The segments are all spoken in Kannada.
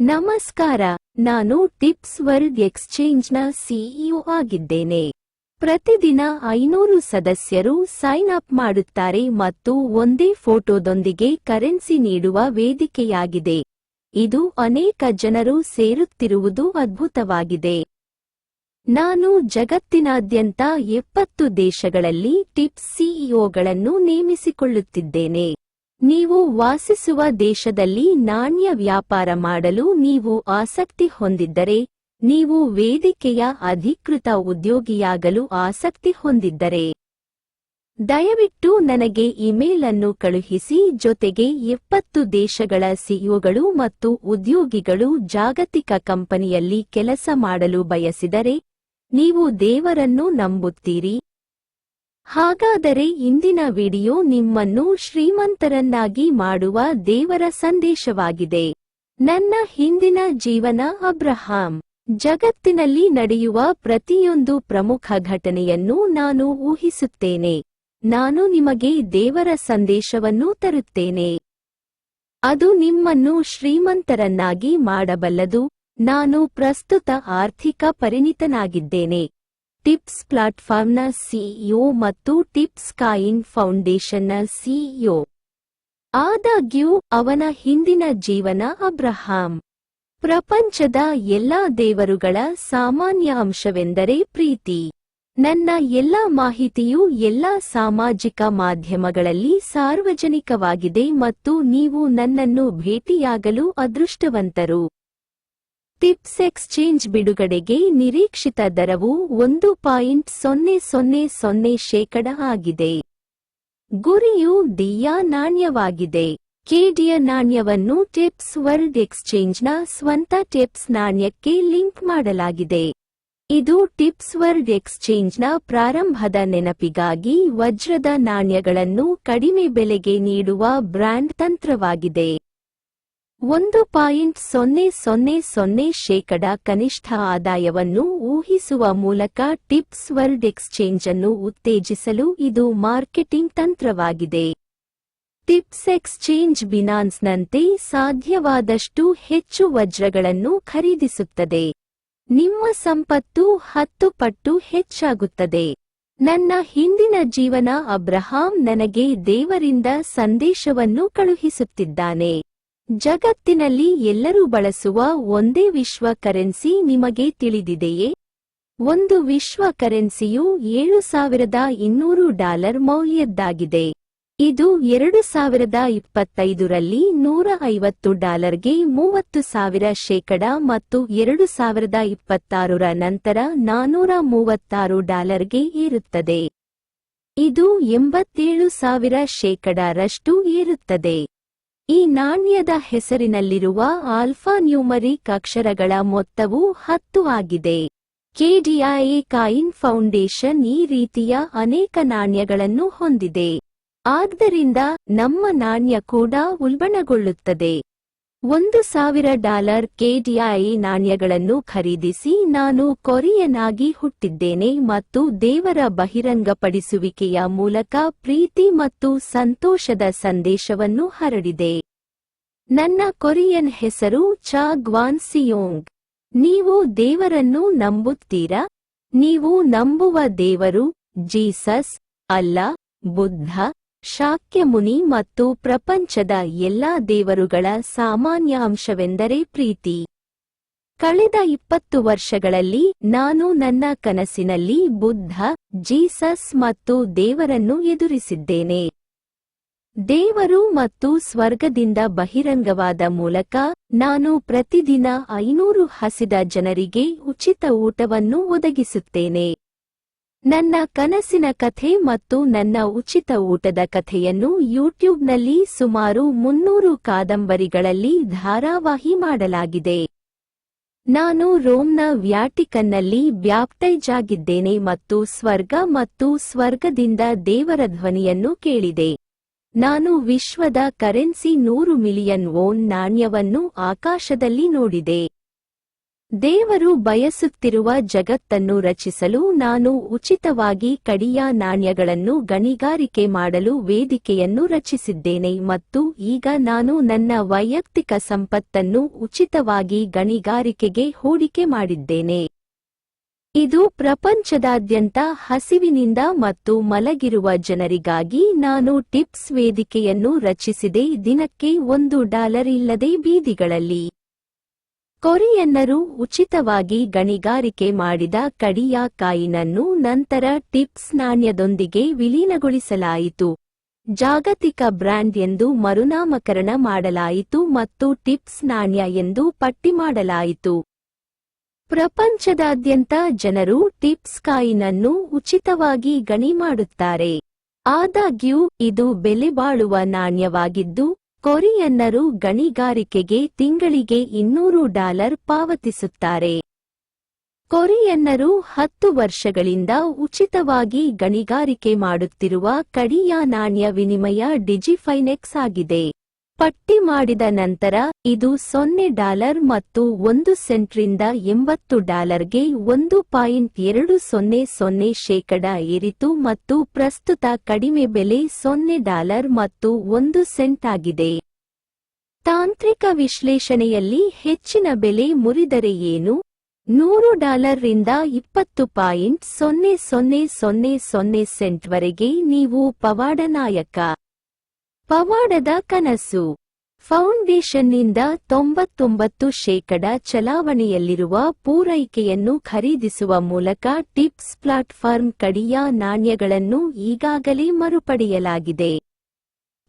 ನಮಸ್ಕಾರ, ನಾನು ಟಿಪ್ಸ್ ವರ್ಲ್ಡ್ ಎಕ್ಸ್ಚೇಂಜ್ನ ಸಿಇಒ ಆಗಿದ್ದೇನೆ. ಪ್ರತಿದಿನ ಐನೂರು ಸದಸ್ಯರು ಸೈನ್ ಅಪ್ ಮಾಡುತ್ತಾರೆ ಮತ್ತು ಒಂದೇ ಫೋಟೋದೊಂದಿಗೆ ಕರೆನ್ಸಿ ನೀಡುವ ವೇದಿಕೆಯಾಗಿದೆ. ಇದು ಅನೇಕ ಜನರು ಸೇರುತ್ತಿರುವುದು ಅದ್ಭುತವಾಗಿದೆ. ನಾನು ಜಗತ್ತಿನಾದ್ಯಂತ ಎಪ್ಪತ್ತು ದೇಶಗಳಲ್ಲಿ ಟಿಪ್ಸ್ ಸಿಇಒಗಳನ್ನು ನೇಮಿಸಿಕೊಳ್ಳುತ್ತಿದ್ದೇನೆ. ನೀವು ವಾಸಿಸುವ ದೇಶದಲ್ಲಿ ನಾಣ್ಯ ವ್ಯಾಪಾರ ಮಾಡಲು ನೀವು ಆಸಕ್ತಿ ಹೊಂದಿದ್ದರೆ, ನೀವು ವೇದಿಕೆಯ ಅಧಿಕೃತ ಉದ್ಯೋಗಿಯಾಗಲು ಆಸಕ್ತಿ ಹೊಂದಿದ್ದರೆ. ದಯವಿಟ್ಟು ನನಗೆ ಇಮೇಲ್ ಅನ್ನು ಕಳುಹಿಸಿ, ಜೊತೆಗೆ ಎಪ್ಪತ್ತು ದೇಶಗಳ ಸಿಇಒಗಳು ಮತ್ತು ಉದ್ಯೋಗಿಗಳು ಜಾಗತಿಕ ಕಂಪನಿಯಲ್ಲಿ ಕೆಲಸ ಮಾಡಲು ಬಯಸಿದರೆ, ನೀವು ದೇವರನ್ನು ನಂಬುತ್ತೀರಿ. ಹಾಗಾದರೆ ಇಂದಿನ ವಿಡಿಯೋ ನಿಮ್ಮನ್ನು ಶ್ರೀಮಂತರನ್ನಾಗಿ ಮಾಡುವ ದೇವರ ಸಂದೇಶವಾಗಿದೆ. ನನ್ನ ಹಿಂದಿನ ಜೀವನ ಅಬ್ರಹಾಂ. ಜಗತ್ತಿನಲ್ಲಿ ನಡೆಯುವ ಪ್ರತಿಯೊಂದು ಪ್ರಮುಖ ಘಟನೆಯನ್ನು ನಾನು ಊಹಿಸುತ್ತೇನೆ. ನಾನು ನಿಮಗೆ ದೇವರ ಸಂದೇಶವನ್ನು ತರುತ್ತೇನೆ. ಅದು ನಿಮ್ಮನ್ನು ಶ್ರೀಮಂತರನ್ನಾಗಿ ಮಾಡಬಲ್ಲದು. ನಾನು ಪ್ರಸ್ತುತ ಆರ್ಥಿಕ ಪರಿಣಿತನಾಗಿದ್ದೇನೆ. ಟಿಪ್ಸ್ ಪ್ಲಾಟ್ಫಾರ್ಮ್ನ ಸಿಇಒ ಮತ್ತು ಟಿಪ್ಸ್ ಕಾಯಿನ್ ಫೌಂಡೇಶನ್ನ ಸಿಇಒ ಆದಾಗ್ಯೂ, ಅವನ ಹಿಂದಿನ ಜೀವನ ಅಬ್ರಹಾಂ. ಪ್ರಪಂಚದ ಎಲ್ಲಾ ದೇವರುಗಳ ಸಾಮಾನ್ಯ ಅಂಶವೆಂದರೆ ಪ್ರೀತಿ. ನನ್ನ ಎಲ್ಲಾ ಮಾಹಿತಿಯು ಎಲ್ಲಾ ಸಾಮಾಜಿಕ ಮಾಧ್ಯಮಗಳಲ್ಲಿ ಸಾರ್ವಜನಿಕವಾಗಿದೆ ಮತ್ತು ನೀವು ನನ್ನನ್ನು ಭೇಟಿಯಾಗಲು ಅದೃಷ್ಟವಂತರು. ಟಿಪ್ಸ್ ಎಕ್ಸ್ಚೇಂಜ್ ಬಿಡುಗಡೆಗೆ ನಿರೀಕ್ಷಿತ ದರವು ಒಂದು ಪಾಯಿಂಟ್ ಸೊನ್ನೆ ಸೊನ್ನೆ ಸೊನ್ನೆ ಶೇಕಡ ಆಗಿದೆ. ಗುರಿಯು ದಿಯಾ ನಾಣ್ಯವಾಗಿದೆ. ಕೆಡಿಯ ನಾಣ್ಯವನ್ನು ಟಿಪ್ಸ್ ವರ್ಲ್ಡ್ ಎಕ್ಸ್ಚೇಂಜ್ನ ಸ್ವಂತ ಟಿಪ್ಸ್ ನಾಣ್ಯಕ್ಕೆ ಲಿಂಕ್ ಮಾಡಲಾಗಿದೆ. ಇದು ಟಿಪ್ಸ್ ವರ್ಲ್ಡ್ ಎಕ್ಸ್ಚೇಂಜ್ನ ಪ್ರಾರಂಭದ ನೆನಪಿಗಾಗಿ ವಜ್ರದ ನಾಣ್ಯಗಳನ್ನು ಕಡಿಮೆ ಬೆಲೆಗೆ ನೀಡುವ ಬ್ರ್ಯಾಂಡ್ ತಂತ್ರವಾಗಿದೆ. ಒಂದು ಪಾಯಿಂಟ್ ಸೊನ್ನೆ ಸೊನ್ನೆ ಸೊನ್ನೆ ಶೇಕಡ ಕನಿಷ್ಠ ಆದಾಯವನ್ನು ಊಹಿಸುವ ಮೂಲಕ ಟಿಪ್ಸ್ ವರ್ಲ್ಡ್ ಎಕ್ಸ್ಚೇಂಜ್ ಅನ್ನು ಉತ್ತೇಜಿಸಲು ಇದು ಮಾರ್ಕೆಟಿಂಗ್ ತಂತ್ರವಾಗಿದೆ. ಟಿಪ್ಸ್ ಎಕ್ಸ್ಚೇಂಜ್ ಬಿನಾನ್ಸ್ನಂತೆ ಸಾಧ್ಯವಾದಷ್ಟು ಹೆಚ್ಚು ವಜ್ರಗಳನ್ನು ಖರೀದಿಸುತ್ತದೆ. ನಿಮ್ಮ ಸಂಪತ್ತು ಹತ್ತು ಪಟ್ಟು ಹೆಚ್ಚಾಗುತ್ತದೆ. ನನ್ನ ಹಿಂದಿನ ಜೀವನ ಅಬ್ರಹಾಂ ನನಗೆ ದೇವರಿಂದ ಸಂದೇಶವನ್ನು ಕಳುಹಿಸುತ್ತಿದ್ದಾನೆ. ಜಗತ್ತಿನಲ್ಲಿ ಎಲ್ಲರೂ ಬಳಸುವ ಒಂದೇ ವಿಶ್ವ ಕರೆನ್ಸಿ ನಿಮಗೆ ತಿಳಿದಿದೆಯೇ? ಒಂದು ವಿಶ್ವ ಕರೆನ್ಸಿಯು ಏಳು ಸಾವಿರದ ಇನ್ನೂರು ಡಾಲರ್ ಮೌಲ್ಯದ್ದಾಗಿದೆ. ಇದು ಎರಡು ಸಾವಿರದ ಇಪ್ಪತ್ತೈದರಲ್ಲಿ ನೂರ ಐವತ್ತು ಡಾಲರ್ಗೆ ಮೂವತ್ತು ಸಾವಿರ ಶೇಕಡ ಮತ್ತು ಎರಡು ಸಾವಿರದ ಇಪ್ಪತ್ತಾರರ ನಂತರ ನಾನೂರ ಮೂವತ್ತಾರು ಡಾಲರ್ಗೆ ಏರುತ್ತದೆ. ಇದು ಎಂಬತ್ತೇಳು ಸಾವಿರ ಶೇಕಡರಷ್ಟು ಏರುತ್ತದೆ. ಈ ನಾಣ್ಯದ ಹೆಸರಿನಲ್ಲಿರುವ ಆಲ್ಫಾ ನ್ಯೂಮರಿಕ್ ಅಕ್ಷರಗಳ ಮೊತ್ತವು ಹತ್ತು ಆಗಿದೆ. ಕೆಡಿಐಎ ಕಾಯಿನ್ ಫೌಂಡೇಶನ್ ಈ ರೀತಿಯ ಅನೇಕ ನಾಣ್ಯಗಳನ್ನು ಹೊಂದಿದೆ. ಆದ್ದರಿಂದ ನಮ್ಮ ನಾಣ್ಯ ಕೂಡ ಉಲ್ಬಣಗೊಳ್ಳುತ್ತದೆ. ಒಂದು ಸಾವಿರ ಡಾಲರ್ ಕೆಡಿಐ ನಾಣ್ಯಗಳನ್ನು ಖರೀದಿಸಿ ನಾನು ಕೊರಿಯನಾಗಿ ಹುಟ್ಟಿದ್ದೇನೆ ಮತ್ತು ದೇವರ ಬಹಿರಂಗಪಡಿಸುವಿಕೆಯ ಮೂಲಕ ಪ್ರೀತಿ ಮತ್ತು ಸಂತೋಷದ ಸಂದೇಶವನ್ನು ಹರಡಿದೆ. ನನ್ನ ಕೊರಿಯನ್ ಹೆಸರು ಚಾ ಗ್ವಾನ್ ಸಿಯೋಂಗ್ ನೀವು ದೇವರನ್ನು ನಂಬುತ್ತೀರಾ? ನೀವು ನಂಬುವ ದೇವರು ಜೀಸಸ್ ಅಲ್ಲ, ಬುದ್ಧ ಶಾಕ್ಯಮುನಿ ಮತ್ತು ಪ್ರಪಂಚದ ಎಲ್ಲಾ ದೇವರುಗಳ ಸಾಮಾನ್ಯ ಅಂಶವೆಂದರೆ ಪ್ರೀತಿ. ಕಳೆದ ಇಪ್ಪತ್ತು ವರ್ಷಗಳಲ್ಲಿ ನಾನು ನನ್ನ ಕನಸಿನಲ್ಲಿ ಬುದ್ಧ, ಜೀಸಸ್ ಮತ್ತು ದೇವರನ್ನು ಎದುರಿಸಿದ್ದೇನೆ. ದೇವರು ಮತ್ತು ಸ್ವರ್ಗದಿಂದ ಬಹಿರಂಗವಾದ ಮೂಲಕ ನಾನು ಪ್ರತಿದಿನ ಐನೂರು ಹಸಿದ ಜನರಿಗೆ ಉಚಿತ ಊಟವನ್ನು ಒದಗಿಸುತ್ತೇನೆ. ನನ್ನ ಕನಸಿನ ಕಥೆ ಮತ್ತು ನನ್ನ ಉಚಿತ ಊಟದ ಕಥೆಯನ್ನು ಯೂಟ್ಯೂಬ್ನಲ್ಲಿ ಸುಮಾರು ಮುನ್ನೂರು ಕಾದಂಬರಿಗಳಲ್ಲಿ ಧಾರಾವಾಹಿ ಮಾಡಲಾಗಿದೆ. ನಾನು ರೋಮ್ನ ವ್ಯಾಟಿಕನ್ನಲ್ಲಿ ಬ್ಯಾಪ್ಟೈಜ್ ಆಗಿದ್ದೇನೆ ಮತ್ತು ಸ್ವರ್ಗ ಮತ್ತು ಸ್ವರ್ಗದಿಂದ ದೇವರ ಧ್ವನಿಯನ್ನು ಕೇಳಿದೆ. ನಾನು ವಿಶ್ವದ ಕರೆನ್ಸಿ ನೂರು ಮಿಲಿಯನ್ ಓನ್ ನಾಣ್ಯವನ್ನು ಆಕಾಶದಲ್ಲಿ ನೋಡಿದೆ. ದೇವರು ಬಯಸುತ್ತಿರುವ ಜಗತ್ತನ್ನು ರಚಿಸಲು ನಾನು ಉಚಿತವಾಗಿ ಕಡಿಯ ನಾಣ್ಯಗಳನ್ನು ಗಣಿಗಾರಿಕೆ ಮಾಡಲು ವೇದಿಕೆಯನ್ನು ರಚಿಸಿದ್ದೇನೆ ಮತ್ತು ಈಗ ನಾನು ನನ್ನ ವೈಯಕ್ತಿಕ ಸಂಪತ್ತನ್ನು ಉಚಿತವಾಗಿ ಗಣಿಗಾರಿಕೆಗೆ ಹೂಡಿಕೆ ಮಾಡಿದ್ದೇನೆ. ಇದು ಪ್ರಪಂಚದಾದ್ಯಂತ ಹಸಿವಿನಿಂದ ಮತ್ತು ಮಲಗಿರುವ ಜನರಿಗಾಗಿ ನಾನು ಟಿಪ್ಸ್ ವೇದಿಕೆಯನ್ನು ರಚಿಸಿದೆ ದಿನಕ್ಕೆ ಒಂದು ಡಾಲರ್ ಇಲ್ಲದೆ ಬೀದಿಗಳಲ್ಲಿ. ಕೊರಿಯನ್ನರು ಉಚಿತವಾಗಿ ಗಣಿಗಾರಿಕೆ ಮಾಡಿದ ಕಡಿಯಾಕಾಯಿನನ್ನು ನಂತರ ಟಿಪ್ಸ್ ನಾಣ್ಯದೊಂದಿಗೆ ವಿಲೀನಗೊಳಿಸಲಾಯಿತು. ಜಾಗತಿಕ ಬ್ರ್ಯಾಂಡ್ ಎಂದು ಮರುನಾಮಕರಣ ಮಾಡಲಾಯಿತು ಮತ್ತು ಟಿಪ್ಸ್ ನಾಣ್ಯ ಎಂದು ಪಟ್ಟಿ ಮಾಡಲಾಯಿತು. ಪ್ರಪಂಚದಾದ್ಯಂತ ಜನರು ಟಿಪ್ಸ್ ಕಾಯಿನನ್ನು ಉಚಿತವಾಗಿ ಗಣಿ ಮಾಡುತ್ತಾರೆ. ಆದಾಗ್ಯೂ, ಇದು ಬೆಲೆಬಾಳುವ ನಾಣ್ಯವಾಗಿದ್ದು ಕೊರಿಯನ್ನರು ಗಣಿಗಾರಿಕೆಗೆ ತಿಂಗಳಿಗೆ ಇನ್ನೂರು ಡಾಲರ್ ಪಾವತಿಸುತ್ತಾರೆ. ಕೊರಿಯನ್ನರು ಹತ್ತು ವರ್ಷಗಳಿಂದ ಉಚಿತವಾಗಿ ಗಣಿಗಾರಿಕೆ ಮಾಡುತ್ತಿರುವ ಕಡಿಯ ನಾಣ್ಯ ವಿನಿಮಯ ಡಿಜಿಫೈನೆಕ್ಸ್ ಆಗಿದೆ. ಪಟ್ಟಿ ಮಾಡಿದ ನಂತರ, ಇದು ಸೊನ್ನೆ ಡಾಲರ್ ಮತ್ತು ಒಂದು ಸೆಂಟ್ರಿಂದ ಎಂಬತ್ತು ಡಾಲರ್ಗೆ ಒಂದು ಪಾಯಿಂಟ್ ಎರಡು ಸೊನ್ನೆ ಸೊನ್ನೆ ಶೇಕಡ ಏರಿತು ಮತ್ತು ಪ್ರಸ್ತುತ ಕಡಿಮೆ ಬೆಲೆ ಸೊನ್ನೆ ಡಾಲರ್ ಮತ್ತು ಒಂದು ಸೆಂಟ್ ಆಗಿದೆ. ತಾಂತ್ರಿಕ ವಿಶ್ಲೇಷಣೆಯಲ್ಲಿ ಹೆಚ್ಚಿನ ಬೆಲೆ ಮುರಿದರೆ ಏನು? ನೂರು ಡಾಲರ್ರಿಂದ ಇಪ್ಪತ್ತು ಪಾಯಿಂಟ್ ಸೊನ್ನೆ ಸೊನ್ನೆ ಸೊನ್ನೆ ಸೊನ್ನೆ ಸೆಂಟ್ವರೆಗೆ ನೀವು ಪವಾಡ ನಾಯಕ ಪವಾಡದ ಕನಸು. ಫೌಂಡೇಶನ್ನಿಂದ ತೊಂಬತ್ತೊಂಬತ್ತು ಶೇಕಡ ಚಲಾವಣೆಯಲ್ಲಿರುವ ಪೂರೈಕೆಯನ್ನು ಖರೀದಿಸುವ ಮೂಲಕ ಟಿಪ್ಸ್ ಪ್ಲಾಟ್ಫಾರ್ಮ್ ಕಡಿಯ ನಾಣ್ಯಗಳನ್ನು ಈಗಾಗಲೇ ಮರುಪಡೆಯಲಾಗಿದೆ.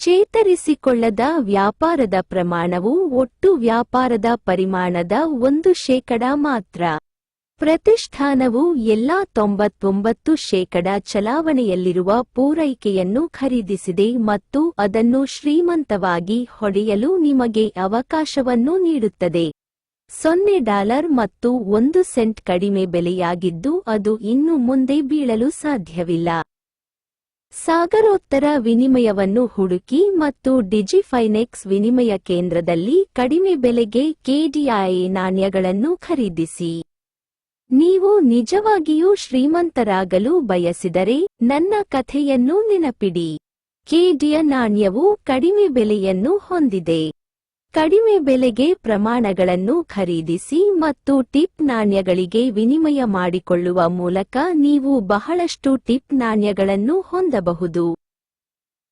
ಚೇತರಿಸಿಕೊಳ್ಳದ ವ್ಯಾಪಾರದ ಪ್ರಮಾಣವು ಒಟ್ಟು ವ್ಯಾಪಾರದ ಪರಿಮಾಣದ ಒಂದು ಶೇಕಡ ಮಾತ್ರ. ಪ್ರತಿಷ್ಠಾನವು ಎಲ್ಲಾ ತೊಂಬತ್ತೊಂಬತ್ತು ಶೇಕಡ ಚಲಾವಣೆಯಲ್ಲಿರುವ ಪೂರೈಕೆಯನ್ನು ಖರೀದಿಸಿದೆ ಮತ್ತು ಅದನ್ನು ಶ್ರೀಮಂತವಾಗಿ ಹೊಡೆಯಲು ನಿಮಗೆ ಅವಕಾಶವನ್ನು ನೀಡುತ್ತದೆ. ಸೊನ್ನೆ ಡಾಲರ್ ಮತ್ತು ಒಂದು ಸೆಂಟ್ ಕಡಿಮೆ ಬೆಲೆಯಾಗಿದ್ದು ಅದು ಇನ್ನು ಮುಂದೆ ಬೀಳಲು ಸಾಧ್ಯವಿಲ್ಲ. ಸಾಗರೋತ್ತರ ವಿನಿಮಯವನ್ನು ಹುಡುಕಿ ಮತ್ತು ಡಿಜಿಫೈನೆಕ್ಸ್ ವಿನಿಮಯ ಕೇಂದ್ರದಲ್ಲಿ ಕಡಿಮೆ ಬೆಲೆಗೆ ಕೆಡಿಐ ನಾಣ್ಯಗಳನ್ನು ಖರೀದಿಸಿ. ನೀವು ನಿಜವಾಗಿಯೂ ಶ್ರೀಮಂತರಾಗಲು ಬಯಸಿದರೆ ನನ್ನ ಕಥೆಯನ್ನು ನೆನಪಿಡಿ. ಕೆಡಿಯ ನಾಣ್ಯವು ಕಡಿಮೆ ಬೆಲೆಯನ್ನು ಹೊಂದಿದೆ. ಕಡಿಮೆ ಬೆಲೆಗೆ ಪ್ರಮಾಣಗಳನ್ನು ಖರೀದಿಸಿ ಮತ್ತು ಟಿಪ್ ನಾಣ್ಯಗಳಿಗೆ ವಿನಿಮಯ ಮಾಡಿಕೊಳ್ಳುವ ಮೂಲಕ ನೀವು ಬಹಳಷ್ಟು ಟಿಪ್ ನಾಣ್ಯಗಳನ್ನು ಹೊಂದಬಹುದು.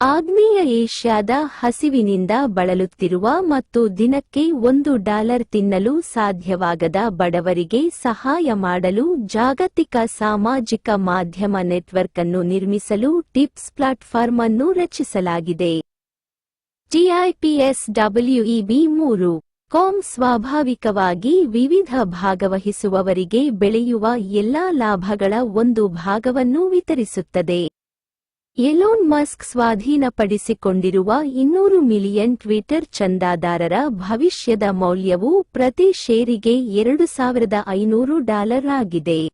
ಆಗ್ನೇಯ ಏಷ್ಯಾದ ಹಸಿವಿನಿಂದ ಬಳಲುತ್ತಿರುವ ಮತ್ತು ದಿನಕ್ಕೆ ಒಂದು ಡಾಲರ್ ತಿನ್ನಲು ಸಾಧ್ಯವಾಗದ ಬಡವರಿಗೆ ಸಹಾಯ ಮಾಡಲು ಜಾಗತಿಕ ಸಾಮಾಜಿಕ ಮಾಧ್ಯಮ ನೆಟ್ವರ್ಕ್ ಅನ್ನು ನಿರ್ಮಿಸಲು ಟಿಪ್ಸ್ ಪ್ಲಾಟ್ಫಾರ್ಮ್ ಅನ್ನು ರಚಿಸಲಾಗಿದೆ. ಟಿಐಪಿಎಸ್ಡಬ್ಲ್ಯೂಇಬಿ ಮೂರು ಕಾಮ್ ಸ್ವಾಭಾವಿಕವಾಗಿ ವಿವಿಧ ಭಾಗವಹಿಸುವವರಿಗೆ ಬೆಳೆಯುವ ಎಲ್ಲಾ ಲಾಭಗಳ ಒಂದು ಭಾಗವನ್ನು ವಿತರಿಸುತ್ತದೆ. ಎಲೋನ್ ಮಸ್ಕ್ ಸ್ವಾಧೀನಪಡಿಸಿಕೊಂಡಿರುವ ಇನ್ನೂರು ಮಿಲಿಯನ್ ಟ್ವಿಟರ್ ಚಂದಾದಾರರ ಭವಿಷ್ಯದ ಮೌಲ್ಯವು ಪ್ರತಿ ಷೇರಿಗೆ ಎರಡು ಸಾವಿರದ ಐನೂರು ಡಾಲರ್ ಆಗಿದೆ.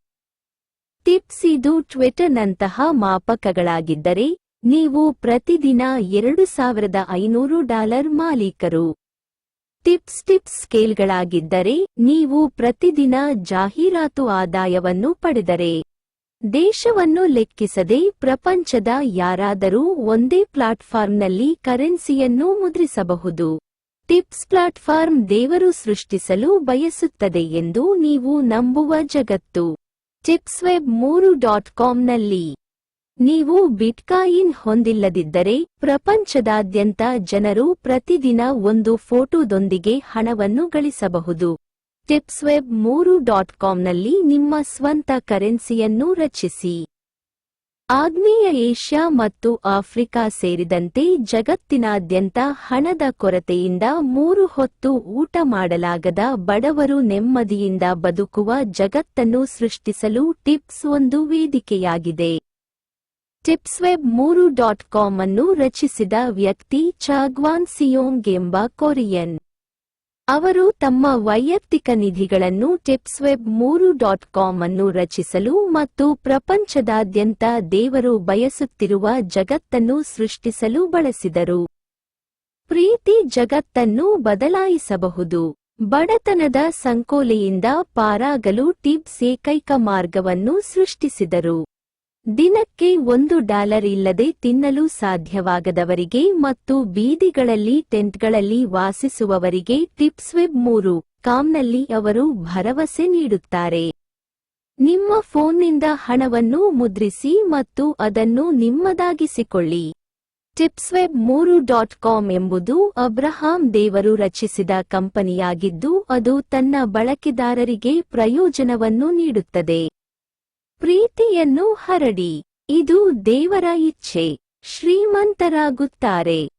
ಟಿಪ್ಸ್ ಇದು ಟ್ವಿಟರ್ನಂತಹ ಮಾಪಕಗಳಾಗಿದ್ದರೆ, ನೀವು ಪ್ರತಿದಿನ ಎರಡು ಸಾವಿರದ ಐನೂರು ಡಾಲರ್ ಮಾಲೀಕರು. ಟಿಪ್ಸ್ ಟಿಪ್ಸ್ ಸ್ಕೇಲ್ಗಳಾಗಿದ್ದರೆ, ನೀವು ಪ್ರತಿದಿನ ಜಾಹೀರಾತು ಆದಾಯವನ್ನು ಪಡೆದರೆ. ದೇಶವನ್ನು ಲೆಕ್ಕಿಸದೆ ಪ್ರಪಂಚದ ಯಾರಾದರೂ ಒಂದೇ ಪ್ಲಾಟ್ಫಾರ್ಮ್ನಲ್ಲಿ ಕರೆನ್ಸಿಯನ್ನು ಮುದ್ರಿಸಬಹುದು. ಟಿಪ್ಸ್ ಪ್ಲಾಟ್ಫಾರ್ಮ್ ದೇವರು ಸೃಷ್ಟಿಸಲು ಬಯಸುತ್ತದೆ ಎಂದು ನೀವು ನಂಬುವ ಜಗತ್ತು. ಟಿಪ್ಸ್ ವೆಬ್ ಮೂರು ಡಾಟ್ ಕಾಮ್ನಲ್ಲಿ. ನೀವು ಬಿಟ್ಕಾಯಿನ್ ಹೊಂದಿಲ್ಲದಿದ್ದರೆ ಪ್ರಪಂಚದಾದ್ಯಂತ ಜನರು ಪ್ರತಿದಿನ ಒಂದು ಫೋಟೋದೊಂದಿಗೆ ಹಣವನ್ನು ಗಳಿಸಬಹುದು. ಟಿಪ್ಸ್ ವೆಬ್ ಮೂರು ಡಾಟ್ ಕಾಮ್ನಲ್ಲಿ ನಿಮ್ಮ ಸ್ವಂತ ಕರೆನ್ಸಿಯನ್ನು ರಚಿಸಿ. ಆಗ್ನೇಯ ಏಷ್ಯಾ ಮತ್ತು ಆಫ್ರಿಕಾ ಸೇರಿದಂತೆ ಜಗತ್ತಿನಾದ್ಯಂತ ಹಣದ ಕೊರತೆಯಿಂದ ಮೂರು ಹೊತ್ತು ಊಟ ಮಾಡಲಾಗದ ಬಡವರು ನೆಮ್ಮದಿಯಿಂದ ಬದುಕುವ ಜಗತ್ತನ್ನು ಸೃಷ್ಟಿಸಲು ಟಿಪ್ಸ್ ಒಂದು ವೇದಿಕೆಯಾಗಿದೆ. ಟಿಪ್ಸ್ ವೆಬ್ ಮೂರು ಡಾಟ್ ಕಾಂ ಅನ್ನು ರಚಿಸಿದ ವ್ಯಕ್ತಿ ಚಾಗ್ವಾನ್ ಸಿಯೋಂಗ್ ಎಂಬ ಕೊರಿಯನ್. ಅವರು ತಮ್ಮ ವೈಯಕ್ತಿಕ ನಿಧಿಗಳನ್ನು ಟಿಪ್ಸ್ವೆಬ್ ಮೂರು ಡಾಟ್ ಕಾಮ್ ಅನ್ನು ರಚಿಸಲು ಮತ್ತು ಪ್ರಪಂಚದಾದ್ಯಂತ ದೇವರು ಬಯಸುತ್ತಿರುವ ಜಗತ್ತನ್ನು ಸೃಷ್ಟಿಸಲು ಬಳಸಿದರು. ಪ್ರೀತಿ ಜಗತ್ತನ್ನು ಬದಲಾಯಿಸಬಹುದು. ಬಡತನದ ಸಂಕೋಲೆಯಿಂದ ಪಾರಾಗಲು ಟಿಪ್ಸ್ ಏಕೈಕ ಮಾರ್ಗವನ್ನು ಸೃಷ್ಟಿಸಿದರು. ದಿನಕ್ಕೆ ಒಂದು ಡಾಲರ್ ಇಲ್ಲದೆ ತಿನ್ನಲು ಸಾಧ್ಯವಾಗದವರಿಗೆ ಮತ್ತು ಬೀದಿಗಳಲ್ಲಿ ಟೆಂಟ್ಗಳಲ್ಲಿ ವಾಸಿಸುವವರಿಗೆ ಟಿಪ್ಸ್ ವೆಬ್ ಮೂರು, ಕಾಮ್ನಲ್ಲಿ ಅವರು ಭರವಸೆ ನೀಡುತ್ತಾರೆ. ನಿಮ್ಮ ಫೋನ್ನಿಂದ ಹಣವನ್ನು ಮುದ್ರಿಸಿ ಮತ್ತು ಅದನ್ನು ನಿಮ್ಮದಾಗಿಸಿಕೊಳ್ಳಿ. ಟಿಪ್ಸ್ವೆಬ್ ಮೂರು ಡಾಟ್ ಕಾಮ್ ಎಂಬುದು ಅಬ್ರಹಾಂ ದೇವರು ರಚಿಸಿದ ಕಂಪನಿಯಾಗಿದ್ದು ಅದು ತನ್ನ ಬಳಕೆದಾರರಿಗೆ ಪ್ರಯೋಜನವನ್ನು ನೀಡುತ್ತದೆ. ಪ್ರೀತಿಯನ್ನು ಹರಡಿ. ಇದು ದೇವರ ಇಚ್ಛೆ. ಶ್ರೀಮಂತರಾಗುತ್ತಾರೆ.